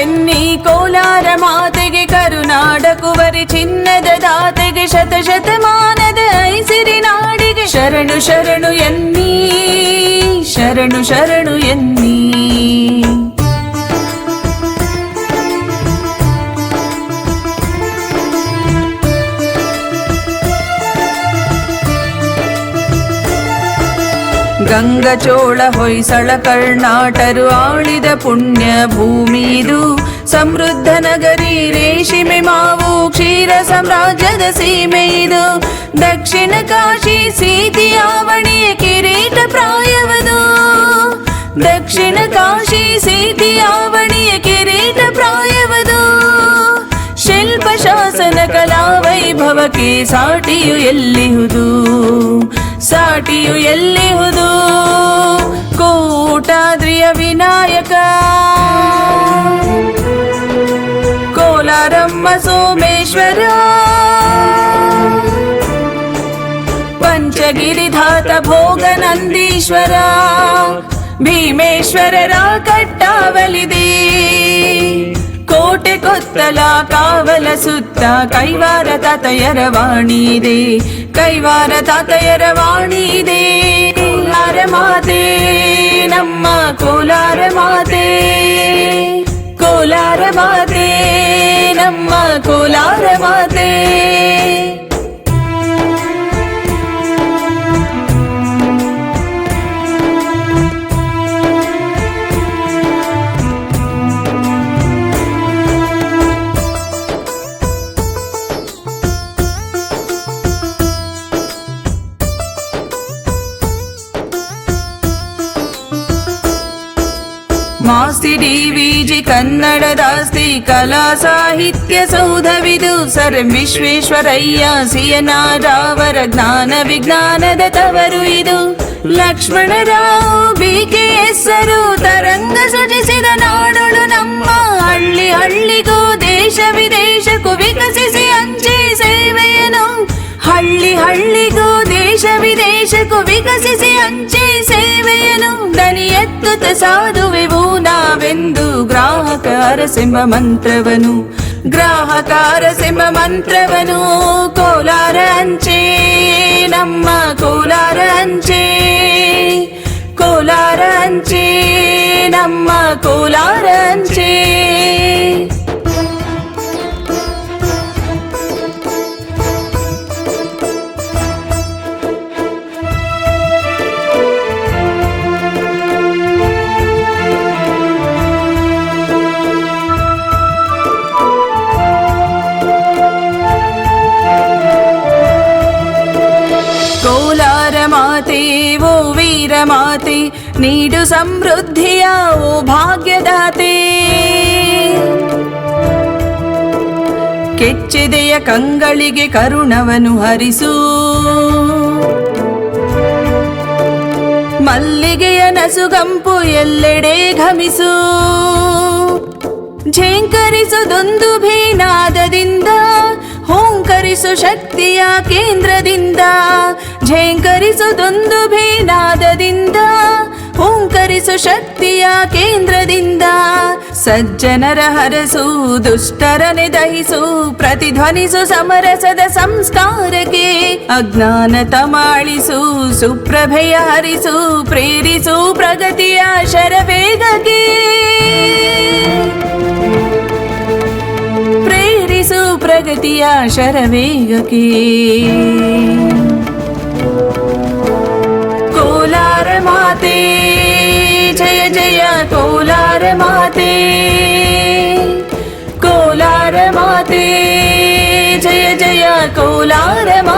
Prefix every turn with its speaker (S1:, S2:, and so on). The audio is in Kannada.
S1: ಬೆನ್ನಿ ಕೋಲಾರ ಮಾತೆಗೆ ಕರುನಾಡ ಕುವರಿ ಚಿನ್ನದ ದಾತೆಗೆ ಶತ ಶತಮಾನದ ಐಸಿರಿ ನಾಡಿಗೆ ಶರಣು ಶರಣು ಎನ್ನಿ ಶರಣು ಶರಣು ಎನ್ನಿ ಗಂಗಚೋಳ ಹೊಯ್ಸಳ ಕರ್ನಾಟರು ಆಳಿದ ಪುಣ್ಯ ಭೂಮಿದು. ಸಮೃದ್ಧ ನಗರಿ ರೇಷಿಮೆ ಮಾವು ಕ್ಷೀರ ಸಾಮ್ರಾಜ್ಯದ ಸೀಮೆ ಇದು ದಕ್ಷಿಣ ಕಾಶಿ ಸೀತಿಯಾವಣಿಯ ಕಿರೀಟ ಪ್ರಾಯವದು. ದಕ್ಷಿಣ ಕಾಶಿ ಸೀತಿಯಾವಣಿಯ ಕಿರೀಟ ಪ್ರಾಯವದು. ಶಿಲ್ಪ ಶಾಸನ ಕಲಾ ವೈಭವಕ್ಕೆ ಸಾಟಿಯು ಎಲ್ಲಿಹುದು? ಸಾಟಿಯು ಎಲ್ಲಿಹುದು ಕೋಲಾರಮ್ಮ ಸೋಮೇಶ್ವರ. ಪಂಚಗಿರಿಧಾತ ಭೋಗ ನಂದೀಶ್ವರ. ಭೀಮೇಶ್ವರರ ಕಟ್ಟಾವಲಿದೆ ಕೋಟೆ ಕೊತ್ತಲ ಕಾವಲ ಸುತ್ತ ಕೈವಾರ ತಾತಯರ ವಾಣಿದೆ ಕೈವಾರ ತಾತಯರ ವಾಣಿದೆ ಕೋಲಾರ ಮಾತೆ, ನಮ್ಮ ಕೋಲಾರ ಮಾತೆ. ಕೋಲಾರ ಮಾತೆ. ನಮ್ಮ ಕೋಲಾರ ಮಾಸ್ತಿ ಡಿವಿಜಿ ಕನ್ನಡದಾಸ್ತಿ ಕಲಾ ಸಾಹಿತ್ಯ ಸೌಧವಿದು ಸರ್ ವಿಶ್ವೇಶ್ವರಯ್ಯ ಸಿಯನಾದಾವರ ಜ್ಞಾನ ವಿಜ್ಞಾನದ ತವರು ಇದು. ಲಕ್ಷ್ಮಣರಾವ್ ಬಿಕೆ ಹೆಸರು ತರಂಗ ಸೃಜಿಸಿದ ನಾಡಳು ನಮ್ಮ ಹಳ್ಳಿ ಹಳ್ಳಿಗೂ ದೇಶ ವಿದೇಶಕ್ಕೂ ವಿಕಸಿಸಿ ಅಂಚೆ ಸೇವೆಯನು ಹಳ್ಳಿ ಹಳ್ಳಿಗೂ ದೇಶ ವಿದೇಶಕ್ಕೂ ವಿಕಸಿಸಿ ಹಂಚಿ ಸೇವೆಯನು ದನಿ ಎತ್ತುತ್ತ ಸಾಧುವೆವು ನಾವೆಂದು ಗ್ರಾಹಕ ಅರಸೆಂಬ ಮಂತ್ರವನು ಗ್ರಾಹಕ ಅರಸೆಂಬ ಮಂತ್ರವನು ಕೋಲಾರ ಅಂಚೆ ನಮ್ಮ ಕೋಲಾರ ಅಂಚೆ ಕೋಲಾರ ಅಂಚೆ ನಮ್ಮ ಕೋಲಾರ ಅಂಚೆ ಮಾತೆ, ನೀಡು ಸಮೃದ್ಧಿಯ ಓ ಭಾಗ್ಯದಾತೆ. ಕೆಚ್ಚೆದೆಯ ಕಂಗಳಿಗೆ ಕರುಣವನು ಹರಿಸು. ಮಲ್ಲಿಗೆಯ ನಸುಗಂಪು ಎಲ್ಲೆಡೆ ಘಮಿಸು. ಝೇಂಕರಿಸುದೊಂದು ಭೀನಾದದಿಂದ ಹೋಂಕರಿಸು ಶಕ್ತಿಯ ಕೇಂದ್ರದಿಂದ ಝೇಂಕರಿಸುದೊಂದು ಭೇನಾದದಿಂದ ಹೋಂಕರಿಸು ಶಕ್ತಿಯ ಕೇಂದ್ರದಿಂದ, ಸಜ್ಜನರ ಹರಸು, ದುಷ್ಟರನೆ ದಹಿಸು, ಪ್ರತಿಧ್ವನಿಸು ಸಮರಸದ ಸಂಸ್ಕಾರಕ್ಕೆ, ಅಜ್ಞಾನ ತಮಾಳಿಸು, ಸುಪ್ರಭೆಯ ಹರಿಸು, ಪ್ರೇರಿಸು ಪ್ರಗತಿಯ ಶರವೇಗಕ್ಕೆ. गतिया शरवेग की कोलार माते, जय जय कोलार माते। कोलार माते, जय जय कोलार माते।